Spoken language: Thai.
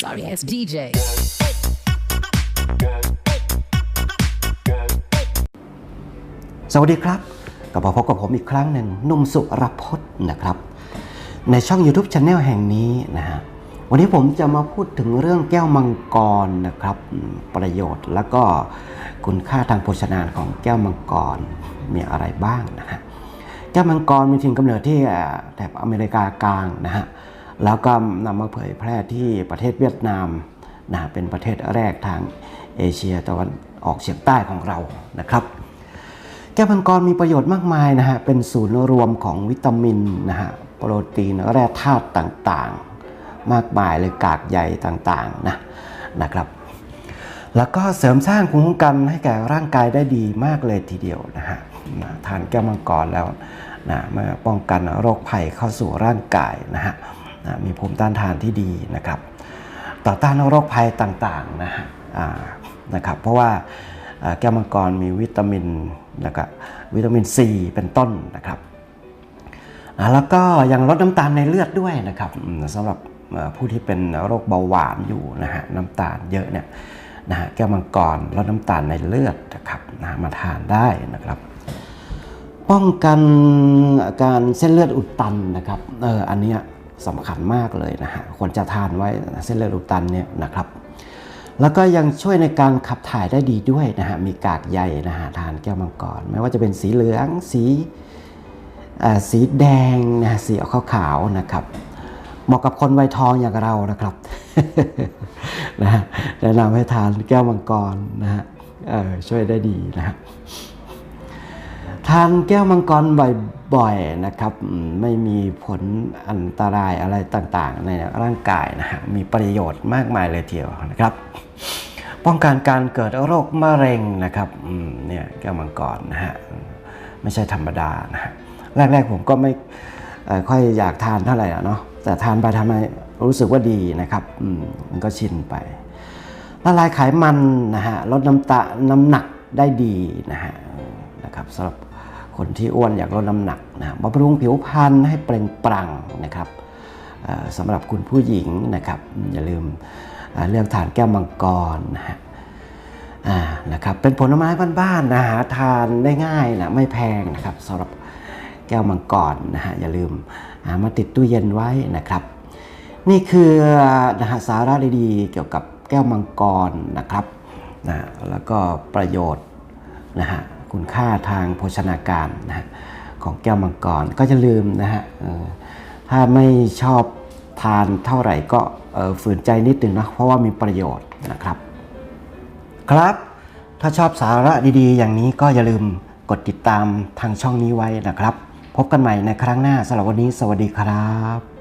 Sorry ass DJ. สวัสดีครับกลับมาพบกับผมอีกครั้งหนึ่งหนุ่มสุรพจน์นะครับ ในช่อง YouTube Channel แห่งนี้นะฮะวันนี้ผมจะมาพูดถึงเรื่องแก้วมังกรนะครับอืมประโยชน์แล้วก็คุณค่าทางโภชนาของแก้วมังกรมีอะไรบ้างนะฮะแก้วมังกรมีถิ่นกำเนิดที่เอ่อแถบอเมริกากลางนะฮะ แล้วก็นำมาเผยแพร่ที่ประเทศเวียดนามนะเป็นประเทศแรกทางเอเชียตะวันออกเฉียงใต้ของเรานะครับ แก้วมังกรมีประโยชน์มากมายนะฮะเป็นศูนย์รวมของวิตามินนะฮะโปรตีนแร่ธาตุต่างๆ มากมายเลยกากใยต่างๆนะนะครับ แล้วก็เสริมสร้างภูมิคุ้มกันให้แก่ร่างกายได้ดีมากเลยทีเดียวนะฮะนะทานแก้วมังกรแล้วนะมาป้องกันโรคภัยเข้าสู่ร่างกายนะฮะ มีภูมิต้านทานที่ดีนะครับ ต่อต้านโรคภัยต่างๆนะฮะนะครับ เพราะว่าแก้วมังกรมีวิตามินแล้วก็วิตามินซีเป็นต้นนะครับแล้วก็ยังลดน้ำตาลในเลือดด้วยนะครับสำหรับผู้ที่เป็นโรคเบาหวานอยู่นะฮะน้ำตาลเยอะเนี่ยนะฮะแก้วมังกรลดน้ำตาลในเลือดนะครับนะมาทานได้นะครับ ป้องกันการเส้นเลือดอุดตันนะครับเอออันเนี้ย สำคัญมากเลยนะฮะควรจะทานไว้เส้นเลือดอุดตันเนี่ยนะครับ แล้วก็ยังช่วยในการขับถ่ายได้ดีด้วยนะฮะมีกากใยนะฮะทานแก้วมังกร ไม่ว่าจะเป็นสีเหลืองสีสีแดงนะฮะสีออกขาวๆนะครับเหมาะกับคนวัยทองอย่างเรานะครับนะฮะแนะนำให้ทานแก้วมังกรนะฮะช่วยได้ดีนะฮะทานแก้วมังกรบ่อย ๆนะครับไม่มีผลอันตรายอะไรต่างๆ ในร่างกายนะฮะมีประโยชน์มากมายเลยทีเดียวนะครับ ป้องกันการเกิดโรคมะเร็งนะครับเนี่ยแก้วมังกรนะฮะไม่ใช่ธรรมดานะฮะแรกๆผมก็ไม่ค่อยอยากทานเท่าไหร่อะเนาะแต่ทานไปทำไมรู้สึกว่าดีนะครับอืมมันก็ชินไปละลายไขมันนะฮะลดน้ำตาน้ำหนักได้ดีนะฮะนะครับสำหรับ คนที่อ้วนอยากลดน้ำหนักนะบำรุงผิวพรรณให้เปล่งปลั่งนะครับสำหรับคุณผู้หญิงนะครับ อย่าลืมเอ่อเลือกทานแก้วมังกรนะฮะนะครับเป็นผลไม้บ้านๆนะหาทานได้ง่ายนะไม่แพงนะครับสำหรับแก้วมังกรนะฮะอย่าลืมามาติดตู้เย็นไว้นะครับ นี่คือนะฮะสาระดีๆเกี่ยวกับแก้วมังกรนะครับนะแล้วก็ประโยชน์นะฮะ คุณค่าทางโภชนาการนะฮะของแก้วมังกรก็จะลืมนะฮะถ้าไม่ชอบทานเท่าไหร่ก็ฝืนใจนิดหนึ่งนะเพราะว่ามีประโยชน์นะครับ ครับ ถ้าชอบสาระดีๆ อย่างนี้ก็อย่าลืมกดติดตามทางช่องนี้ไว้นะครับ พบกันใหม่ในครั้งหน้าสำหรับวันนี้ สวัสดีครับ